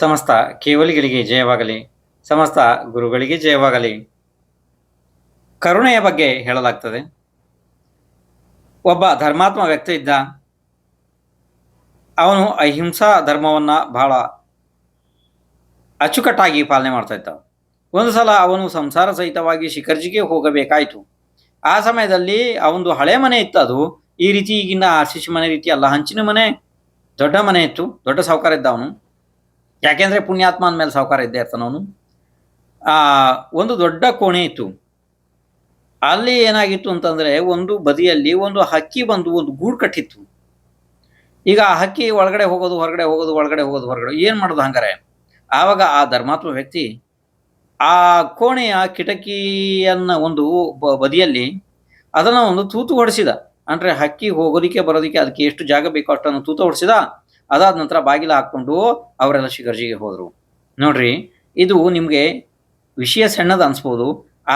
ಸಮಸ್ತ ಕೇವಲಿಗಳಿಗೆ ಜಯವಾಗಲಿ, ಸಮಸ್ತ ಗುರುಗಳಿಗೆ ಜಯವಾಗಲಿ. ಕರುಣೆಯ ಬಗ್ಗೆ ಹೇಳಲಾಗ್ತದೆ. ಒಬ್ಬ ಧರ್ಮಾತ್ಮ ವ್ಯಕ್ತಿ ಇದ್ದ. ಅವನು ಅಹಿಂಸಾ ಧರ್ಮವನ್ನು ಬಹಳ ಅಚ್ಚುಕಟ್ಟಾಗಿ ಪಾಲನೆ ಮಾಡ್ತಾ ಇದ್ದ. ಒಂದು ಸಲ ಅವನು ಸಂಸಾರ ಸಹಿತವಾಗಿ ಶಿಖರ್ಜಿಗೆ ಹೋಗಬೇಕಾಯಿತು. ಆ ಸಮಯದಲ್ಲಿ ಅವನದು ಹಳೆ ಮನೆ ಇತ್ತು ಅದು. ಈ ರೀತಿ ಈಗಿನ ಸಿ ಮನೆ ರೀತಿ ಅಲ್ಲ, ಹಂಚಿನ ಮನೆ, ದೊಡ್ಡ ಮನೆ ಇತ್ತು, ದೊಡ್ಡ ಸಾಹುಕಾರ ಇದ್ದ ಅವನು. ಯಾಕೆಂದ್ರೆ ಪುಣ್ಯಾತ್ಮ ಅಂದಮೇಲೆ ಸಾಹುಕಾರ ಇದ್ದೇ ಇರ್ತಾನ ಅವನು. ಆ, ಒಂದು ದೊಡ್ಡ ಕೋಣೆ ಇತ್ತು. ಅಲ್ಲಿ ಏನಾಗಿತ್ತು ಅಂತಂದ್ರೆ ಒಂದು ಬದಿಯಲ್ಲಿ ಒಂದು ಹಕ್ಕಿ ಬಂದು ಒಂದು ಗೂಡು ಕಟ್ಟಿತ್ತು. ಈಗ ಆ ಹಕ್ಕಿ ಒಳಗಡೆ ಹೋಗೋದು, ಹೊರಗಡೆ ಹೋಗೋದು, ಒಳಗಡೆ ಹೋಗೋದು, ಹೊರಗಡೆ ಏನು ಮಾಡೋದು ಹಂಗಾರೆ? ಆವಾಗ ಆ ಧರ್ಮಾತ್ಮ ವ್ಯಕ್ತಿ ಆ ಕೋಣೆಯ ಕಿಟಕಿಯನ್ನ ಒಂದು ಬದಿಯಲ್ಲಿ ಅದನ್ನ ಒಂದು ತೂತು ಹೊಡೆಸಿದ. ಅಂದ್ರೆ ಹಕ್ಕಿ ಹೋಗೋದಿಕ್ಕೆ ಬರೋದಿಕ್ಕೆ ಅದಕ್ಕೆ ಎಷ್ಟು ಜಾಗ ಬೇಕೋ ಅಷ್ಟನ್ನು ತೂತು ಹೊಡಿಸಿದ. ಅದಾದ ನಂತರ ಬಾಗಿಲ ಹಾಕೊಂಡು ಅವರೆಲ್ಲ ಶಿಖರ್ಜಿಗೆ ಹೋದರು. ನೋಡ್ರಿ, ಇದು ನಿಮಗೆ ವಿಷಯ ಸಣ್ಣದು ಅನಿಸ್ಬೋದು,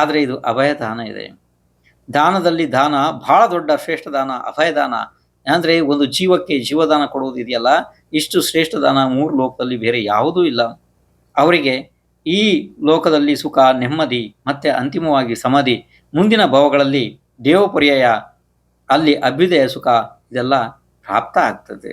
ಆದರೆ ಇದು ಅಭಯ ದಾನ ಇದೆ. ದಾನದಲ್ಲಿ ದಾನ ಬಹಳ ದೊಡ್ಡ ಶ್ರೇಷ್ಠ ದಾನ, ಅಭಯದಾನ. ಅಂದ್ರೆ ಒಂದು ಜೀವಕ್ಕೆ ಜೀವದಾನ ಕೊಡುವುದು ಇದೆಯಲ್ಲ, ಇಷ್ಟು ಶ್ರೇಷ್ಠ ದಾನ ಮೂರು ಲೋಕದಲ್ಲಿ ಬೇರೆ ಯಾವುದೂ ಇಲ್ಲ. ಅವರಿಗೆ ಈ ಲೋಕದಲ್ಲಿ ಸುಖ, ನೆಮ್ಮದಿ, ಮತ್ತೆ ಅಂತಿಮವಾಗಿ ಸಮಾಧಿ, ಮುಂದಿನ ಭಾವಗಳಲ್ಲಿ ದೇವಪರ್ಯಾಯ, ಅಲ್ಲಿ ಅಭ್ಯುದಯ ಸುಖ, ಇದೆಲ್ಲ ಪ್ರಾಪ್ತ ಆಗ್ತದೆ.